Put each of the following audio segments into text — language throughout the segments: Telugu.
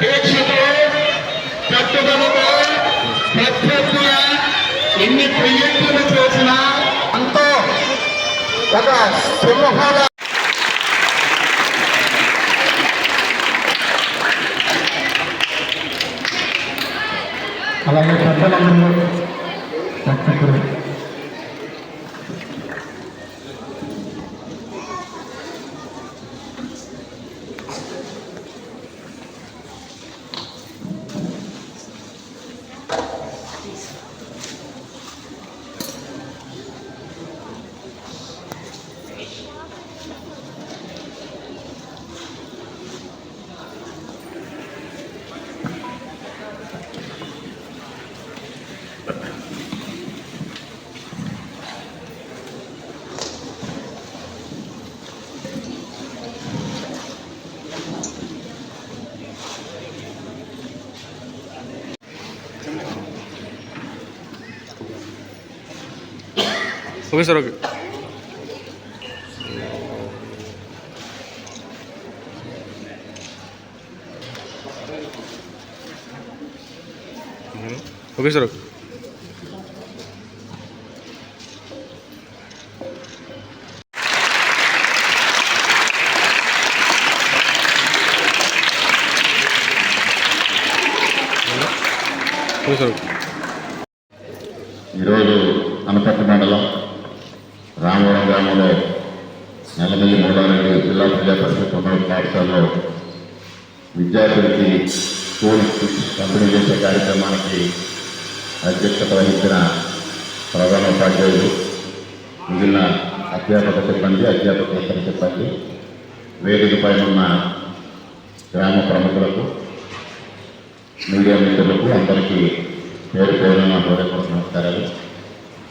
దీక్షతో పట్టుదలతో ప్రత్యర్థుల ఎన్ని ప్రయత్నాలు చేసినా అంతో ఒక సింహాల అలాగే పెద్దలందరూ రక్షకుడు okay sir okay okay sir okay okay sir okay ఈరోజు అనపర్తి మండలం రామవరం గ్రామంలో నల్లమల్లి మూడారెడ్డి జిల్లా ప్రజా పరిషత్ ఉన్నత పాఠశాలలో విద్యార్థులకి స్కూల్ పంపిణీ చేసే కార్యక్రమానికి అధ్యక్షత వహించిన ప్రధాన ఉపాధ్యాయులు మిగిలిన అధ్యాపక సిబ్బంది అధ్యాపకేతర సిబ్బంది వేదికపై ఉన్న గ్రామ ప్రముఖులకు మీడియా మిత్రులకు అందరికీ పేరు పేరున హృదయపూర్వక నమస్కారాలు.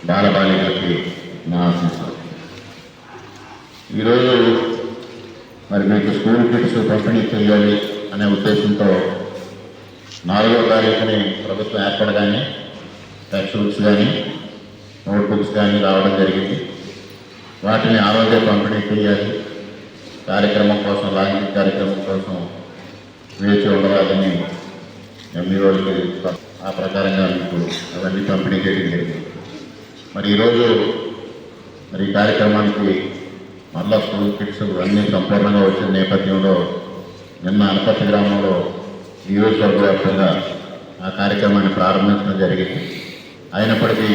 బాలబాలికలకి ఈరోజు మరి మీకు స్కూల్ కిట్స్ పంపిణీ చేయాలి అనే ఉద్దేశంతో నాలుగో తారీఖుని ప్రభుత్వం ఏర్పడగానే టెక్స్ట్ బుక్స్ కానీ నోట్బుక్స్ కానీ రావడం జరిగింది. వాటిని ఆ రోజే పంపిణీ చేయాలి. కార్యక్రమం కోసం లాంఛన కార్యక్రమం కోసం వేచి ఉండరాదని ఎంఈఓకి ఆ ప్రకారంగా మీకు అవన్నీ పంపిణీ చేయడం జరిగింది. మరి ఈరోజు మరి ఈ కార్యక్రమానికి మళ్ళా స్కూల్ కిట్స్ అన్నీ సంపూర్ణంగా వచ్చిన నేపథ్యంలో నిన్న అనపతి గ్రామంలో నియోజకవర్గ వ్యాప్తంగా ఆ కార్యక్రమాన్ని ప్రారంభించడం జరిగింది. అయినప్పటికీ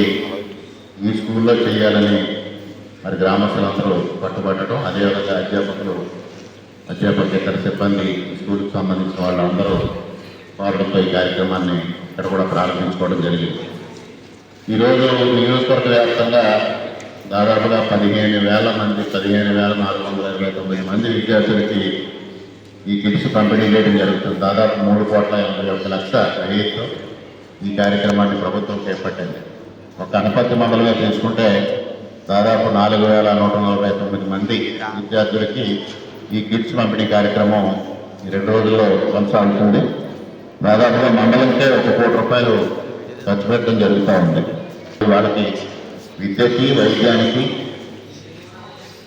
ఈ స్కూల్లో చేయాలని మరి గ్రామస్తులందరూ పట్టుబట్టడం అదేవిధంగా అధ్యాపకులు అధ్యాపకేతర సిబ్బంది స్కూల్కి సంబంధించిన వాళ్ళందరూ కోరడంతో ఈ కార్యక్రమాన్ని ఇక్కడ కూడా ప్రారంభించుకోవడం జరిగింది. ఈరోజు నియోజకవర్గ వ్యాప్తంగా దాదాపుగా పదిహేను వేల మంది పదిహేను వేల నాలుగు వందల ఇరవై తొమ్మిది మంది విద్యార్థులకి ఈ కిట్స్ పంపిణీ చేయడం జరుగుతుంది. దాదాపు మూడు కోట్ల ఎనభై ఒక్క లక్ష వ్యయంతో ఈ కార్యక్రమాన్ని ప్రభుత్వం చేపట్టింది. ఒక అనపత్తి మండలంగా తీసుకుంటే దాదాపు నాలుగు వేల నూట నలభై తొమ్మిది మంది విద్యార్థులకి ఈ కిట్స్ పంపిణీ కార్యక్రమం ఈ రెండు రోజుల్లో కొనసాగుతుంది. దాదాపుగా మండలంకే ఒక కోటి రూపాయలు ఖర్చు పెట్టడం జరుగుతూ ఉంది. వాళ్ళకి విద్యకి వైద్యానికి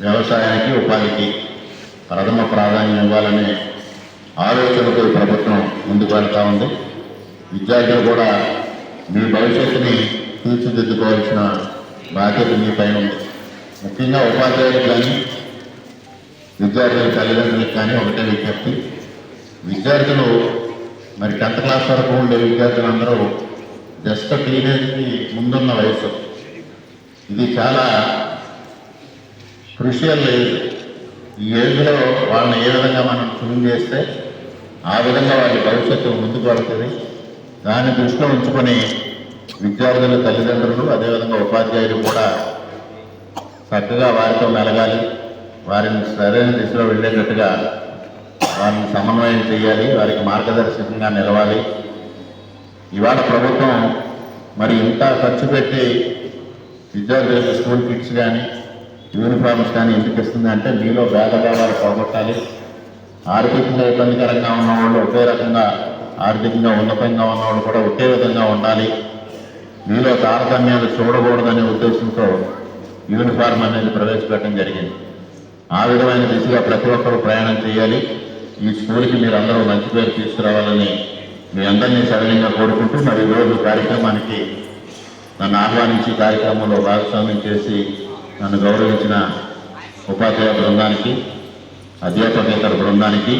వ్యవసాయానికి ఉపాధికి ప్రథమ ప్రాధాన్యం ఇవ్వాలనే ఆలోచనతో ప్రభుత్వం ముందుకు వెళ్తూ ఉంది. విద్యార్థులు కూడా మీ భవిష్యత్తుని తీర్చిదిద్దుకోవాల్సిన బాధ్యత మీ పైన ఉంది. ముఖ్యంగా ఉపాధ్యాయులకు కానీ విద్యార్థుల తల్లిదండ్రులకు కానీ ఒకటే విజ్ఞప్తి. విద్యార్థులు మరి టెన్త్ క్లాస్ వరకు ఉండే విద్యార్థులందరూ జస్ట్ టీనేజ్కి ముందున్న వయసు. ఇది చాలా క్రుషియల్ ఏజ్ ఈ ఏజ్లో వాళ్ళని ఏ విధంగా మనం ట్యూన్ చేస్తే ఆ విధంగా వాళ్ళ భవిష్యత్తు ముందుకు పడుతుంది దాన్ని దృష్టిలో ఉంచుకొని విద్యార్థుల తల్లిదండ్రులు అదేవిధంగా ఉపాధ్యాయులు కూడా చక్కగా వారితో మెలగాలి. వారిని సరైన దిశలో వెళ్ళేటట్టుగా వారిని సమన్వయం చేయాలి. వారికి మార్గదర్శకంగా నిలవాలి. ఇవాళ ప్రభుత్వం మరి ఇంత ఖర్చు పెట్టి విద్యార్థులకు స్కూల్ కిట్స్ కానీ యూనిఫామ్స్ కానీ ఎందుకు ఇస్తుంది అంటే మీలో భేదభావాలు పోగొట్టాలి. ఆర్థికంగా ఇబ్బందికరంగా ఉన్నవాళ్ళు ఒకే రకంగా ఆర్థికంగా ఉన్నతంగా ఉన్నవాళ్ళు కూడా ఒకే విధంగా ఉండాలి. మీలో తారతమ్యాలు చూడకూడదనే ఉద్దేశంతో యూనిఫామ్ అనేది ప్రవేశపెట్టడం జరిగింది. ఆ విధమైన దిశగా ప్రతి ఒక్కరూ ప్రయాణం చేయాలి. ఈ స్కూల్కి మీరు అందరూ మంచి పేరు తీసుకురావాలని మీ అందరినీ సడలింగా కోరుకుంటూ మరి ఈరోజు కార్యక్రమానికి నన్ను ఆహ్వానించి కార్యక్రమంలో భాగస్వామ్యం చేసి నన్ను గౌరవించిన ఉపాధ్యాయ బృందానికి అధ్యాపకేతర బృందానికి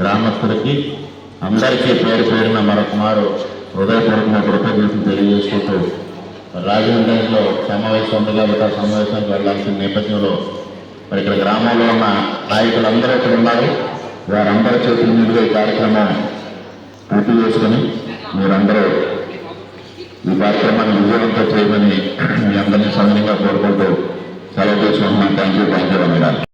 గ్రామస్తులకి అందరికీ పేరు పేరున మరొకమారు హృదయపూర్వకంగా కృతజ్ఞతలు తెలియజేసుకుంటూ రాజమండ్రిలో సమావేశం ఉండగా కాబట్టి సమావేశానికి వెళ్ళాల్సిన నేపథ్యంలో మరి ఇక్కడ గ్రామంలో ఉన్న నాయకులందరూ ఇక్కడ ఉన్నారు? వారందరి చేతుల మీదుగా ఈ కార్యక్రమం పూర్తి చేసుకుని మీరందరూ ఈ కార్యక్రమాన్ని విజయవంతం చేయమని మీ అందరినీ సమయంగా కోరుకుంటూ సెలవు తీసుకుంటున్నాను థ్యాంక్ యూ థ్యాంక్ యూ